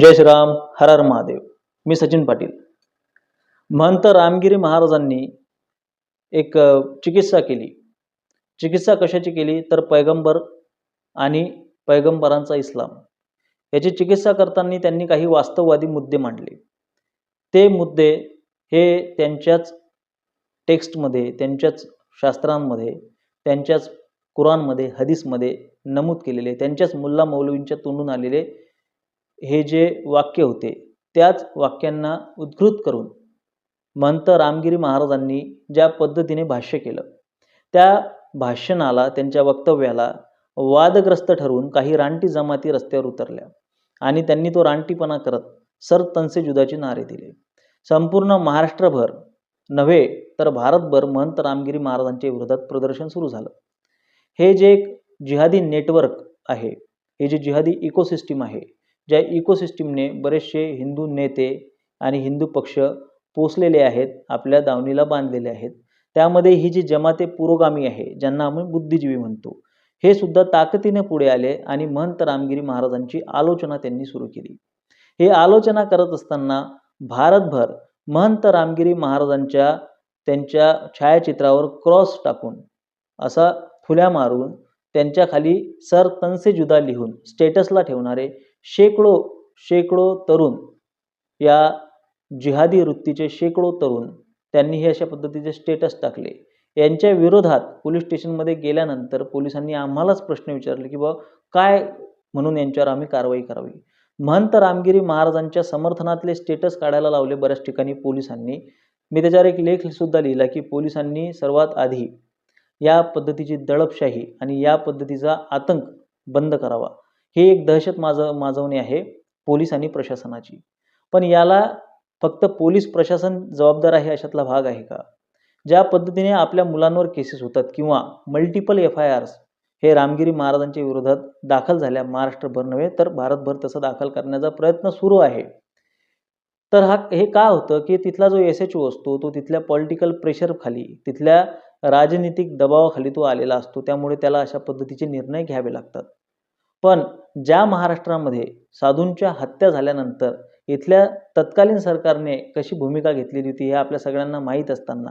जय श्रीराम हर हर महादेव. मी सचिन पाटील. महंत रामगिरी महाराजांनी एक चिकित्सा केली. चिकित्सा कशाची केली? तर पैगंबर आणि पैगंबरांचा इस्लाम. याची चिकित्सा करताना त्यांनी काही वास्तववादी मुद्दे मांडले. ते मुद्दे हे त्यांच्याच टेक्स्टमध्ये त्यांच्याच शास्त्रांमध्ये त्यांच्याच कुराणमध्ये हदीसमध्ये नमूद केलेले त्यांच्याच मुल्ला मौलवींच्या तोंडून आलेले हे जे वाक्य होते त्याच वाक्यांना उद्धृत करून महंत रामगिरी महाराजांनी ज्या पद्धतीने भाष्य केलं त्या भाषणाला त्यांच्या वक्तव्याला वादग्रस्त ठरवून काही रानटी जमाती रस्त्यावर उतरल्या आणि त्यांनी तो रानटीपणा करत सर तनसे जुदाचे नारे दिले. संपूर्ण महाराष्ट्रभर नव्हे तर भारतभर महंत रामगिरी महाराजांच्या विरोधात प्रदर्शन सुरू झालं. हे जे एक जिहादी नेटवर्क आहे हे जे जिहादी इकोसिस्टीम आहे ज्या इकोसिस्टीमने बरेचसे हिंदू नेते आणि हिंदू पक्ष पोचलेले आहेत आपल्या दावणीला बांधलेले आहेत त्यामध्ये ही जी जमाते पुरोगामी आहे ज्यांना आपण बुद्धिजीवी म्हणतो हे सुद्धा ताकदीने पुढे आले आणि महंत रामगिरी महाराजांची आलोचना त्यांनी सुरू केली. हे आलोचना करत असताना भारतभर महंत रामगिरी महाराजांच्या त्यांच्या छायाचित्रावर क्रॉस टाकून असा फुल्या मारून त्यांच्याखाली सर तनसे जुदा लिहून स्टेटसला ठेवणारे शेकडो शेकडो तरुण या जिहादी वृत्तीचे शेकडो तरुण त्यांनी हे अशा पद्धतीचे स्टेटस टाकले. यांच्या विरोधात पोलीस स्टेशनमध्ये गेल्यानंतर पोलिसांनी आम्हालाच प्रश्न विचारले की बा काय म्हणून यांच्यावर आम्ही कारवाई करावी? महंत रामगिरी महाराजांच्या समर्थनातले स्टेटस काढायला लावले बऱ्याच ठिकाणी पोलिसांनी. मी त्याच्यावर एक लेख सुद्धा लिहिला की पोलिसांनी सर्वात आधी या पद्धतीची दडपशाही आणि या पद्धतीचा आतंक बंद करावा. हे एक दहशत माज माजवणी आहे पोलीस आणि प्रशासनाची. पण याला फक्त पोलीस प्रशासन जबाबदार आहे अशातला भाग आहे का? ज्या पद्धतीने आपल्या मुलांवर केसेस होतात किंवा मल्टिपल एफ आय आर्स हे रामगिरी महाराजांच्या विरोधात दाखल झाल्या महाराष्ट्रभर नव्हे तर भारतभर तसं दाखल करण्याचा प्रयत्न सुरू आहे. तर हा हे का होतं की तिथला जो एस एच ओ असतो तो तिथल्या पॉलिटिकल प्रेशर खाली तिथल्या राजनीतिक दबावाखाली तो आलेला असतो त्यामुळे त्याला अशा पद्धतीचे निर्णय घ्यावे लागतात. पण ज्या महाराष्ट्रामध्ये साधूंच्या हत्या झाल्यानंतर इथल्या तत्कालीन सरकारने कशी भूमिका घेतलेली होती हे आपल्या सगळ्यांना माहीत असताना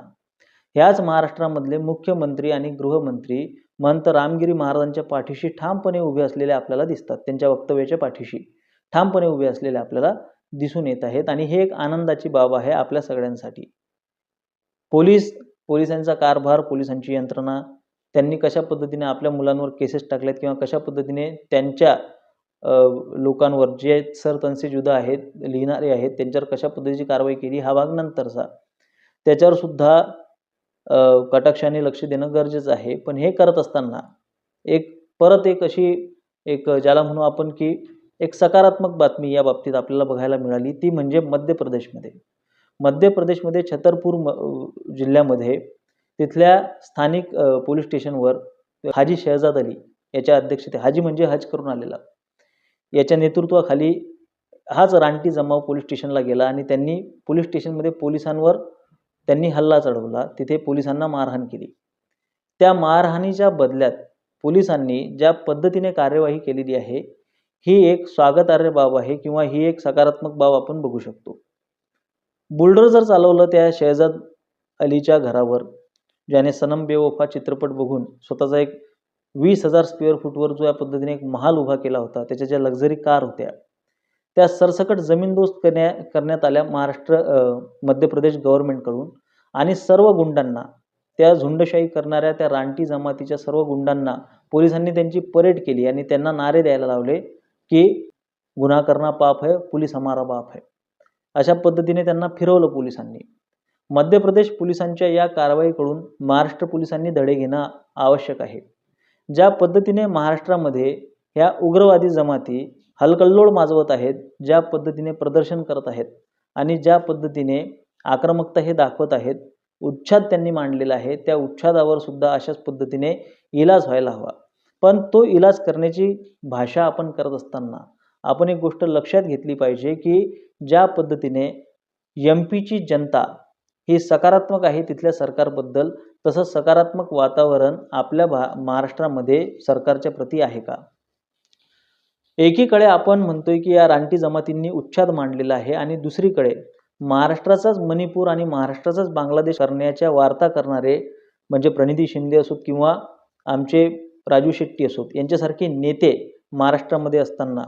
ह्याच महाराष्ट्रामधले मुख्यमंत्री आणि गृहमंत्री महंत रामगिरी महाराजांच्या पाठीशी ठामपणे उभे असलेले आपल्याला दिसतात त्यांच्या वक्तव्याच्या पाठीशी ठामपणे उभे असलेले आपल्याला दिसून येत आहेत आणि हे एक आनंदाची बाब आहे आपल्या सगळ्यांसाठी. पोलीस पोलिसांचा कारभार पोलिसांची यंत्रणा त्यांनी कशा पद्धतीने आपल्या मुलांवर केसेस टाकल्यात किंवा कशा पद्धतीने त्यांच्या लोकांवर जे सर तनसे जुदा आहेत लिहिणारे आहेत त्यांच्यावर कशा पद्धतीची कारवाई केली हा भाग नंतरचा. त्याच्यावर सुद्धा कटाक्षाने लक्ष देणं गरजेचं आहे. पण हे करत असताना एक परत एक अशी एक ज्याला म्हणू आपण की एक सकारात्मक बातमी या बाबतीत आपल्याला बघायला मिळाली ती म्हणजे मध्य प्रदेशमध्ये. मध्य प्रदेशमध्ये छतरपूर म जिल्ह्यामध्ये तिथल्या स्थानिक पोलीस स्टेशनवर हाजी शहजाद अली याच्या अध्यक्षते हाजी म्हणजे हज करून आलेला. याच्या नेतृत्वाखाली हाच रानटी जमाव पोलीस स्टेशनला गेला आणि त्यांनी पोलीस स्टेशनमध्ये पोलिसांवर त्यांनी हल्ला चढवला. तिथे पोलिसांना मारहाण केली. त्या मारहाणीच्या बदल्यात पोलिसांनी ज्या पद्धतीने कार्यवाही केलेली आहे ही एक स्वागतार्ह बाब आहे किंवा ही एक सकारात्मक बाब आपण बघू शकतो. बुलडोजर चालवलं त्या शहजाद अलीच्या घरावर. ज्याने सनम बेवफा चित्रपट बघून स्वतःचा एक वीस हजार स्क्वेअर फूटवर जो या पद्धतीने एक महाल उभा केला होता त्याच्या ज्या लक्झरी कार होत्या त्या सरसकट जमीनदोस्त करण्या करण्यात आल्या महाराष्ट्र मध्य प्रदेश गव्हर्नमेंटकडून आणि सर्व गुंडांना त्या झुंडशाही करणाऱ्या त्या रानटी जमातीच्या सर्व गुंडांना पोलिसांनी त्यांची परेड केली आणि त्यांना नारे द्यायला लावले की गुन्हा करणं पाप आहे पुलिस हमारा बाप आहे अशा पद्धतीने त्यांना फिरवलं पोलिसांनी. मध्य प्रदेश पोलिसांच्या या कारवाईकडून महाराष्ट्र पोलिसांनी धडे घेणं आवश्यक आहे. ज्या पद्धतीने महाराष्ट्रामध्ये ह्या उग्रवादी जमाती हलकल्लोळ माजवत आहेत ज्या पद्धतीने प्रदर्शन करत आहेत आणि ज्या पद्धतीने आक्रमकता हे दाखवत आहेत उच्छाद त्यांनी मांडलेला आहे त्या उच्छादावर सुद्धा अशाच पद्धतीने इलाज व्हायला हवा. पण तो इलाज करण्याची भाषा आपण करत असताना आपण एक गोष्ट लक्षात घेतली पाहिजे की ज्या पद्धतीने एम पीची जनता ही सकारात्मक आहे तिथल्या सरकारबद्दल. तसं सकारात्मक वातावरण आपल्या भा महाराष्ट्रामध्ये सरकारच्या प्रती आहे का? एकीकडे आपण म्हणतोय की या रानटी जमातींनी उच्छाद मांडलेला आहे आणि दुसरीकडे महाराष्ट्राचाच मणिपूर आणि महाराष्ट्राचाच बांगलादेश करण्याच्या वार्ता करणारे म्हणजे प्रणिती शिंदे असोत किंवा आमचे राजू शेट्टी असोत यांच्यासारखे नेते महाराष्ट्रामध्ये असताना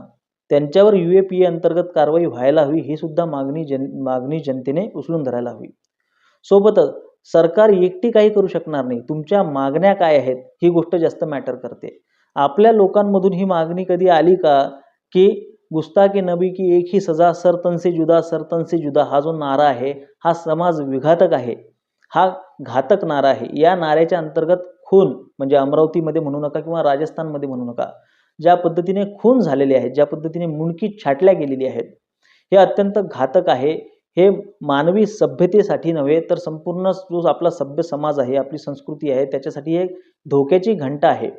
त्यांच्यावर यू ए पी ए अंतर्गत कारवाई व्हायला हवी ही सुद्धा मागणी जन मागणी जनतेने उचलून धरायला हवी. सोबतच सरकार एकटी काही करू शकणार नाही. तुमच्या मागण्या काय आहेत? ही गोष्ट जास्त मॅटर करते. आपल्या लोकांमधून ही मागणी कधी आली का? की गुस्ताकी नबी की एक ही सजा सरतन से जुदा सरतन से जुदा हा जो नारा आहे हा समाज विघातक आहे. हा घातक नारा आहे. या नाऱ्याच्या अंतर्गत खून म्हणजे अमरावतीमध्ये म्हणू नका किंवा राजस्थानमध्ये म्हणू नका ज्या पद्धतीने खून झालेले आहेत ज्या पद्धतीने मुंडकी छाटल्या गेलेली आहेत हे अत्यंत घातक आहे. हे मानवी सभ्यतेसाठी नव्हे तर संपूर्ण जो आपला सभ्य समाज आहे आपली संस्कृती आहे त्याच्यासाठी एक धोक्याची घंटा आहे.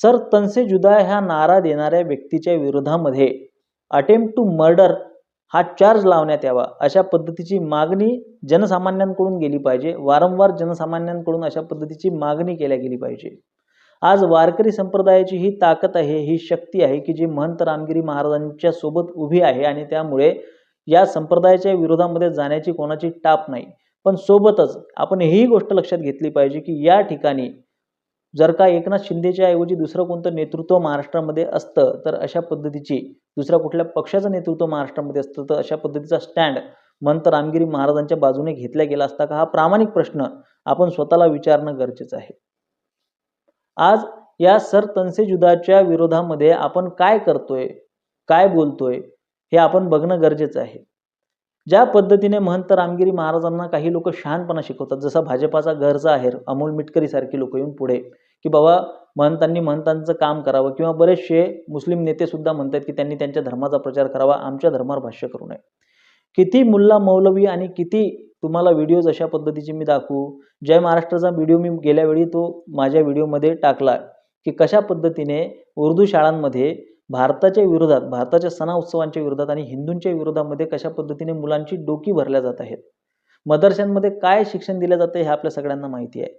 सर तनसे जुदा ह्या नारा देणाऱ्या व्यक्तीच्या विरोधामध्ये अटेम्प्ट टू मर्डर हा चार्ज लावण्यात यावा अशा पद्धतीची मागणी जनसामान्यांकडून गेली पाहिजे. वारंवार जनसामान्यांकडून अशा पद्धतीची मागणी केल्या गेली पाहिजे. आज वारकरी संप्रदायाची ही ताकद आहे ही शक्ती आहे की जी महंत रामगिरी महाराजांच्या सोबत उभी आहे आणि त्यामुळे या संप्रदायाच्या विरोधामध्ये जाण्याची कोणाची टाप नाही. पण सोबतच आपण ही गोष्ट लक्षात घेतली पाहिजे की या ठिकाणी जर का एकनाथ शिंदेच्या ऐवजी दुसरं कोणतं नेतृत्व महाराष्ट्रामध्ये असतं तर अशा पद्धतीची दुसऱ्या कुठल्या पक्षाचं नेतृत्व महाराष्ट्रामध्ये असतं तर अशा पद्धतीचा स्टँड मंत रामगिरी महाराजांच्या बाजूने घेतला गेला असता का? हा प्रामाणिक प्रश्न आपण स्वतःला विचारणं गरजेचं आहे. आज या सर तनसे जुदाच्या विरोधामध्ये आपण काय करतोय? काय बोलतोय? हे आपण बघणं गरजेचं आहे. ज्या पद्धतीने महंत रामगिरी महाराजांना काही लोक शहाणपणा शिकवतात जसा भाजपाचा घरचा आहेर अमोल मिटकरी सारखी लोक येऊन पुढे की बाबा महंतांनी महंतांचं काम करावं किंवा बरेचसे मुस्लिम नेते सुद्धा म्हणतात की त्यांनी त्यांच्या धर्माचा प्रचार करावा आमच्या धर्मावर भाष्य करू नये. किती मुल्ला मौलवी आणि किती तुम्हाला व्हिडिओज अशा पद्धतीचे मी दाखवू? जय महाराष्ट्राचा व्हिडिओ मी गेल्यावेळी तो माझ्या व्हिडिओमध्ये टाकला की कशा पद्धतीने उर्दू शाळांमध्ये भारताच्या विरोधात भारताच्या सणा उत्सवांच्या विरोधात आणि हिंदूंच्या विरोधामध्ये कशा पद्धतीने मुलांची डोकी भरल्या जात आहेत? मदरशांमध्ये काय शिक्षण दिलं जातं हे आपल्या सगळ्यांना माहिती आहे.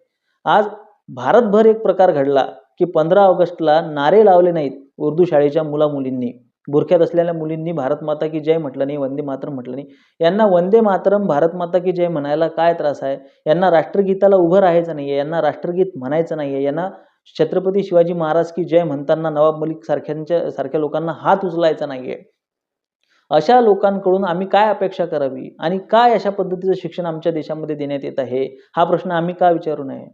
आज भारतभर एक प्रकार घडला की पंधरा ऑगस्टला नारे लावले नाहीत उर्दू शाळेच्या मुला मुलींनी बुरख्यात असलेल्या मुलींनी भारत माता की जय म्हटलं नाही वंदे मातरम म्हटलं नाही. यांना वंदे मातरम भारत माता की जय म्हणायला काय त्रास आहे? यांना राष्ट्रगीताला उभं राहायचं नाही आहे यांना राष्ट्रगीत म्हणायचं नाही आहे यांना छत्रपती शिवाजी महाराज की जय म्हणताना नवाब मलिक सारख्यांच्या सारख्या लोकांना हात उचलायचा नाहीये. अशा लोकांकडून आम्ही काय अपेक्षा करावी? आणि काय अशा पद्धतीचं शिक्षण आमच्या देशामध्ये देण्यात येत आहे? हा प्रश्न आम्ही का विचारू नये?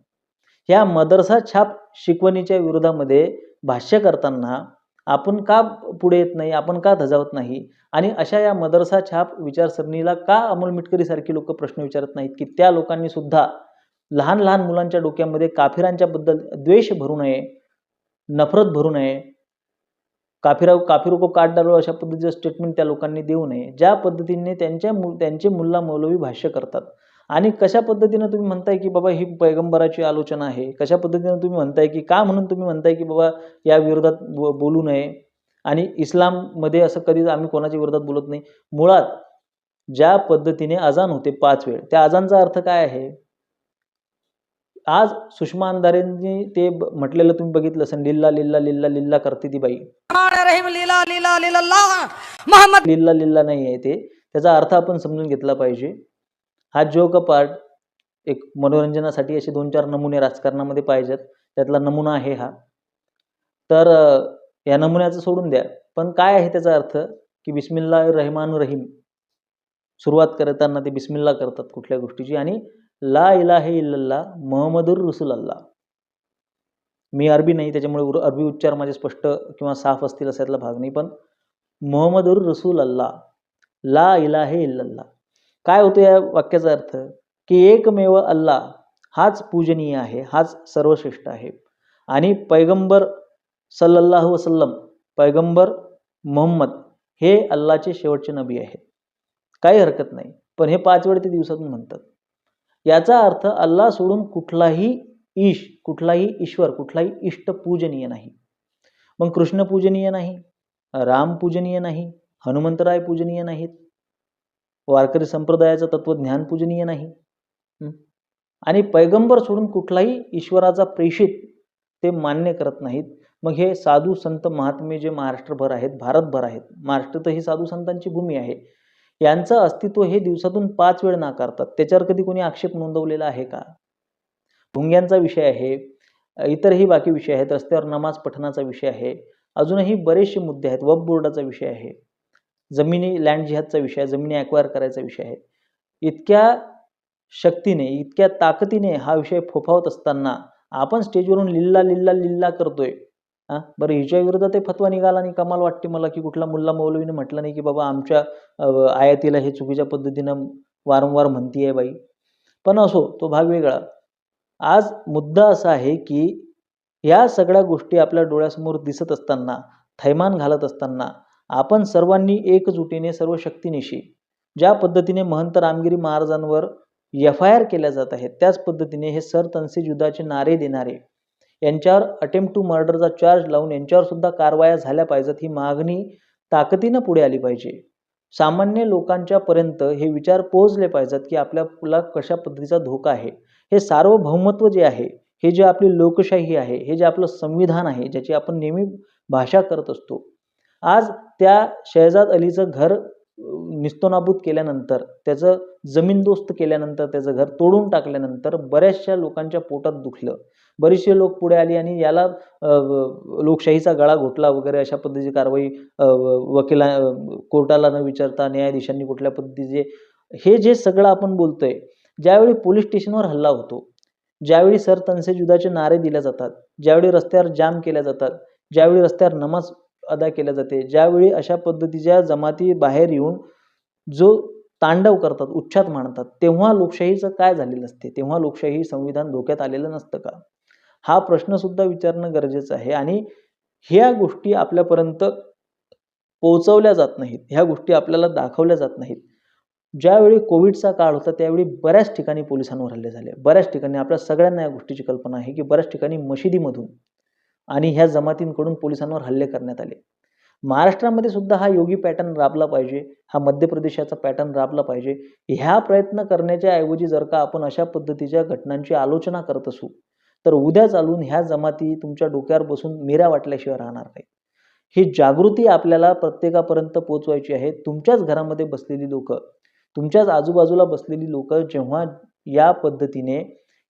ह्या मदरसा छाप शिकवणीच्या विरोधामध्ये भाष्य करताना आपण का पुढे येत नाही? आपण का धजावत नाही? आणि अशा या मदरसा छाप विचारसरणीला का अमोल मिटकरी सारखी लोक प्रश्न विचारत नाहीत की त्या लोकांनी सुद्धा लहान लहान मुलांच्या डोक्यामध्ये काफिरांच्या बद्दल द्वेष भरू नये नफरत भरू नये. काफिरा काफिरो को काट डालो अशा पद्धतीचं स्टेटमेंट त्या लोकांनी देऊ नये ज्या पद्धतीने त्यांच्या मु त्यांचे मुल्ला मौलवी भाष्य करतात. आणि कशा पद्धतीनं तुम्ही म्हणताय की बाबा ही पैगंबराची आलोचना आहे? कशा पद्धतीनं तुम्ही म्हणताय की का म्हणून तुम्ही म्हणताय की बाबा या विरोधात बो बोलू नये? आणि इस्लाममध्ये असं कधीच आम्ही कोणाच्या विरोधात बोलत नाही. मुळात ज्या पद्धतीने अजान होते पाच वेळ त्या अजानचा अर्थ काय आहे? आज सुषमा अंधारेंनी ते म्हटलेलं तुम्ही बघितलं असेल लिल्ला लिल्ला लिल्ला लिल्ला करते ती बाई. रहीम लीला लीला लीला मोहम्मद लिल्ला लिल्ला नाही आहे ते. त्याचा अर्थ आपण समजून घेतला पाहिजे. हा जोक पार्ट एक मनोरंजनासाठी असे दोन चार नमुने राजकारणामध्ये पाहिजेत. त्यातला नमुना आहे हा. तर या नमुन्याचं सोडून द्या. पण काय आहे त्याचा अर्थ? की बिस्मिल्ला रहमान रहीम सुरुवात करताना ते बिस्मिल्ला करतात कुठल्या गोष्टीची. आणि ला इलाहे इल्लल्ला महमदुर रसूल अल्लाह मी अरबी नाही त्याच्यामुळे उर- अरबी उच्चार माझे स्पष्ट किंवा साफ असतील असायतला भाग नाही पण मोहम्मदुर रसूल अल्लाह ला इलाहे इल्लल्ला काय होतं या वाक्याचा अर्थ? की एकमेव अल्लाह हाच पूजनीय आहे हाच सर्वश्रेष्ठ आहे. आणि पैगंबर सल्लल्लाहु वसल्लम पैगंबर मोहम्मद हे अल्लाचे शेवटचे नबी आहेत. काही हरकत नाही पण हे पाच वेळ ते दिवसातून म्हणतात. याचा अर्थ अल्ला सोडून कुठलाही ईश कुठलाही ईश्वर कुठलाही इष्ट पूजनीय नाही. मग कृष्ण पूजनीय नाही राम पूजनीय नाही हनुमंतराय पूजनीय नाहीत वारकरी संप्रदायाचं तत्वज्ञान पूजनीय नाही. आणि पैगंबर सोडून कुठलाही ईश्वराचा प्रेषित ते मान्य करत नाहीत. मग हे साधू संत महात्मे जे महाराष्ट्रभर आहेत भारतभर आहेत महाराष्ट्र तर ही साधू संतांची भूमी आहे. यांचं अस्तित्व हे दिवसातून पाच वेळ नाकारतात. त्याच्यावर कधी कोणी आक्षेप नोंदवलेला आहे का? भुंग्यांचा विषय आहे. इतरही बाकी विषय आहेत. रस्त्यावर नमाज पठणाचा विषय आहे. अजूनही बरेचसे मुद्दे आहेत. वब बोर्डाचा विषय आहे. जमिनी लँड जिहादचा विषय आहे. जमिनी ॲक्वायर करायचा विषय आहे. इतक्या शक्तीने इतक्या ताकदीने हा विषय फोफावत असताना आपण स्टेजवरून लिल्ला लिल्ला लिल्ला करतोय. हां? बरं हिच्या विरोधात ते फतवा निघाला आणि कमाल वाटते मला की कुठला मुल्ला मौलवीने म्हटलं नाही की बाबा आमच्या आयातीला हे चुकीच्या पद्धतीनं वारंवार म्हणतीये बाई. पण असो तो भाग वेगळा. आज मुद्दा असा आहे की या सगळ्या गोष्टी आपल्या डोळ्यासमोर दिसत असताना थैमान घालत असताना आपण सर्वांनी एकजुटीने सर्व शक्तीनिशी ज्या पद्धतीने महंत रामगिरी महाराजांवर एफ आय आर केल्या जात आहेत त्याच पद्धतीने हे सरतनसी युद्धाचे नारे देणारे यांच्यावर अटेम्प्ट टू मर्डरचा चार्ज लावून यांच्यावर सुद्धा कारवाया झाल्या पाहिजेत ही मागणी ताकदीनं पुढे आली पाहिजे. सामान्य लोकांच्या पर्यंत हे विचार पोहोचले पाहिजेत की आपल्याला कशा पद्धतीचा धोका आहे. हे सार्वभौमत्व जे आहे हे जे आपली लोकशाही आहे हे जे आपलं संविधान आहे ज्याची आपण नेहमी भाषा करत असतो. आज त्या शहजाद अलीचं घर निस्तोनाबूत केल्यानंतर त्याचं जमीनदोस्त केल्यानंतर त्याचं घर तोडून टाकल्यानंतर बऱ्याचशा लोकांच्या पोटात दुखलं. बरेचसे लोक पुढे आली आणि याला लोकशाहीचा गळा घोटला वगैरे अशा पद्धतीची कारवाई वकिला कोर्टाला न विचारता न्यायाधीशांनी कुठल्या पद्धतीचे हे जे सगळं आपण बोलतोय ज्यावेळी पोलीस स्टेशनवर हल्ला होतो ज्यावेळी सर तनसे जुदाचे नारे दिले जातात ज्यावेळी रस्त्यावर जाम केल्या जातात ज्यावेळी रस्त्यावर नमाज अदा केल्या जाते ज्यावेळी अशा पद्धतीच्या जमाती बाहेर येऊन जो तांडव करतात उच्छाद मांडतात तेव्हा लोकशाहीचं काय झालेलं असते? तेव्हा लोकशाही संविधान धोक्यात आलेलं नसतं का? हा प्रश्नसुद्धा विचारणं गरजेचं आहे. आणि ह्या गोष्टी आपल्यापर्यंत पोहोचवल्या जात नाहीत. ह्या गोष्टी आपल्याला दाखवल्या जात नाहीत. ज्यावेळी कोविडचा काळ होता त्यावेळी बऱ्याच ठिकाणी पोलिसांवर हल्ले झाले. बऱ्याच ठिकाणी आपल्या सगळ्यांना या गोष्टीची कल्पना आहे की बऱ्याच ठिकाणी मशिदीमधून आणि ह्या जमातींकडून पोलिसांवर हल्ले करण्यात आले. महाराष्ट्रामध्ये सुद्धा हा योगी पॅटर्न राबला पाहिजे. हा मध्य प्रदेशाचा पॅटर्न राबला पाहिजे. ह्या प्रयत्न करण्याच्या ऐवजी जर का आपण अशा पद्धतीच्या घटनांची आलोचना करत असू तर उद्या चालून ह्या जमाती तुमच्या डोक्यावर बसून मिऱ्या वाटल्याशिवाय राहणार नाही ही जागृती आपल्याला प्रत्येकापर्यंत पोचवायची आहे. तुमच्याच घरामध्ये बसलेली लोक तुमच्याच आजूबाजूला बसलेली लोक जेव्हा या पद्धतीने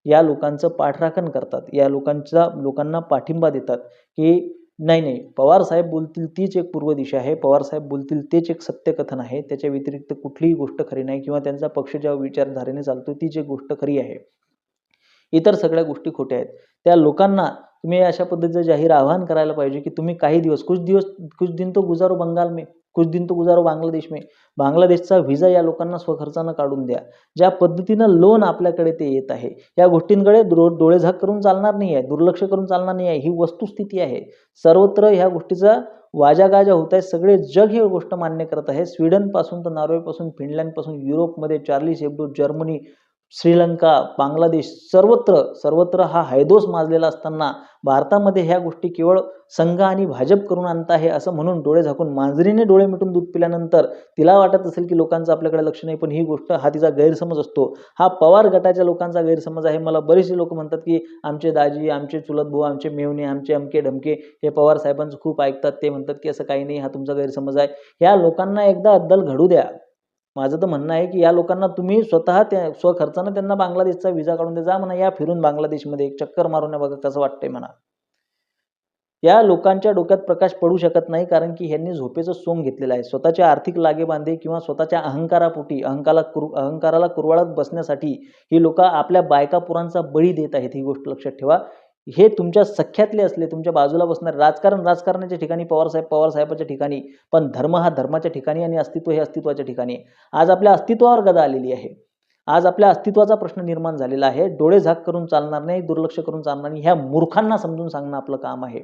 या लोकांचं पाठराखण करतात या लोकांचा लोकांना पाठिंबा देतात की नाही नाही पवार साहेब बोलतील तीच एक पूर्व दिशा आहे. पवार साहेब बोलतील तेच एक सत्यकथन आहे. त्याच्या व्यतिरिक्त कुठलीही गोष्ट खरी नाही किंवा त्यांचा पक्ष ज्या विचारधारेने चालतो तीच एक गोष्ट खरी आहे. इतर सगळ्या गोष्टी खोट्या आहेत. त्या लोकांना तुम्ही अशा पद्धतीचं जाहीर आवाहन करायला पाहिजे की तुम्ही काही दिवस कुछ दिवस कुछ दिन तो गुजारो बंगाल में कुछ दिन तो गुजारो बांगलादेश में. बांगलादेशचा व्हिसा या लोकांना स्वखर्चानं काढून द्या. ज्या पद्धतीनं लोन आपल्याकडे ते येत आहे. या गोष्टींकडे डो डोळेझाक करून चालणार नाही आहे दुर्लक्ष करून चालणार नाही आहे. ही वस्तुस्थिती आहे. सर्वत्र ह्या गोष्टीचा वाजागाजा होत आहे. सगळे जग ही गोष्ट मान्य करत आहे. स्वीडनपासून तर नॉर्वेपासून फिनलँडपासून युरोपमध्ये Charlie Hebdo Germany Sri Lanka Bangladesh सर्वत्र सर्वत्र हा हैदोस माजलेला असताना भारतामध्ये ह्या गोष्टी केवळ संघ आणि भाजप करून आणत आहे असं म्हणून डोळे झाकून मांजरीने डोळे मिटून दूध पिल्यानंतर तिला वाटत असेल की लोकांचं आपल्याकडे लक्ष नाही पण ही गोष्ट हा तिचा गैरसमज असतो. हा पवार गटाच्या लोकांचा गैरसमज आहे. मला बरेचसे लोक म्हणतात की आमचे दाजी आमचे चुलत भाऊ आमचे मेवणे आमचे अमके ढमके हे पवार साहेबांचं खूप ऐकतात. ते म्हणतात की असं काही नाही हा तुमचा गैरसमज आहे. ह्या लोकांना एकदा अद्दल घडू द्या. माझं तर म्हणणं आहे की या लोकांना तुम्ही स्वतः त्या स्वखर्चानं त्यांना बांगलादेशचा विजा काढून द्या. जा म्हणा या फिरून बांगलादेशमध्ये एक चक्कर मारून या बघा कसं वाटतंय म्हणा. या लोकांच्या डोक्यात प्रकाश पडू शकत नाही कारण की ह्यांनी झोपेचं सोंग घेतलेलं आहे. स्वतःच्या आर्थिक लागेबांधे किंवा स्वतःच्या अहंकारापोटी अहंकाला कुर अहंकाराला कुरवाळत बसण्यासाठी ही लोक आपल्या बायकापुरांचा बळी देत आहेत ही गोष्ट लक्षात ठेवा. हे तुमच्या सख्यातले असले तुमच्या बाजूला बसणारे राजकारण राजकारणाच्या ठिकाणी पवारसाहेब पवारसाहेबाच्या ठिकाणी पण धर्म हा धर्माच्या ठिकाणी आणि अस्तित्व हे अस्तित्वाच्या ठिकाणी. आज आपल्या अस्तित्वावर गदा आलेली आहे. आज आपल्या अस्तित्वाचा प्रश्न निर्माण झालेला आहे. डोळे झाक करून चालणार नाही दुर्लक्ष करून चालणार नाही ह्या मूर्खांना समजून सांगणं आपलं काम आहे.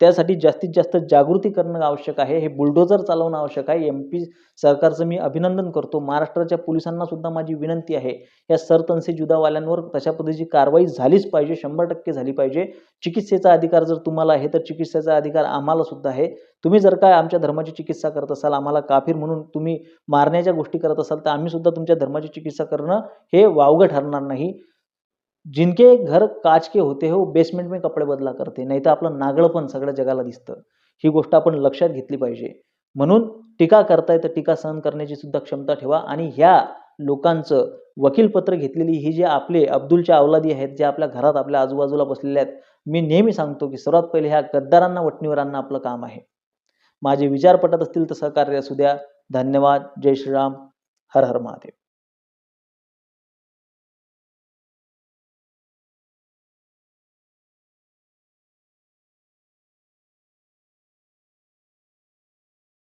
त्यासाठी जास्तीत जास्त जागृती करणं आवश्यक आहे. हे बुलडोजर चालवणं आवश्यक आहे. एम पी सरकारचं मी अभिनंदन करतो. महाराष्ट्राच्या पोलिसांना सुद्धा माझी विनंती आहे. या सरतनसे जुदावाल्यांवर तशा पद्धतीची कारवाई झालीच पाहिजे. शंभर टक्के झाली पाहिजे. चिकित्सेचा अधिकार जर तुम्हाला आहे तर चिकित्सेचा अधिकार आम्हाला सुद्धा आहे. तुम्ही जर काय आमच्या धर्माची चिकित्सा करत असाल आम्हाला काफीर म्हणून तुम्ही मारण्याच्या गोष्टी करत असाल तर आम्ही सुद्धा तुमच्या धर्माची चिकित्सा करणं हे वावगं ठरणार नाही. जिनके घर काच के होते हो बेसमेंट में कपडे बदला करते नाही तर आपलं नागळपण सगळ्या जगाला दिसतं. ही गोष्ट आपण लक्षात घेतली पाहिजे. म्हणून टीका करताय तर टीका सहन करण्याची सुद्धा क्षमता ठेवा आणि ह्या लोकांचं वकीलपत्र घेतलेली ही जे आपले अब्दुलच्या अवलादी आहेत जे आपल्या घरात आपल्या आजूबाजूला बसलेले आहेत मी नेहमी सांगतो की सर्वात पहिले ह्या गद्दारांना वटणीवरांना आपलं काम आहे. माझे विचार पटत असतील तर सहकार्य असू द्या. धन्यवाद. जय श्रीराम. हर हर महादेव.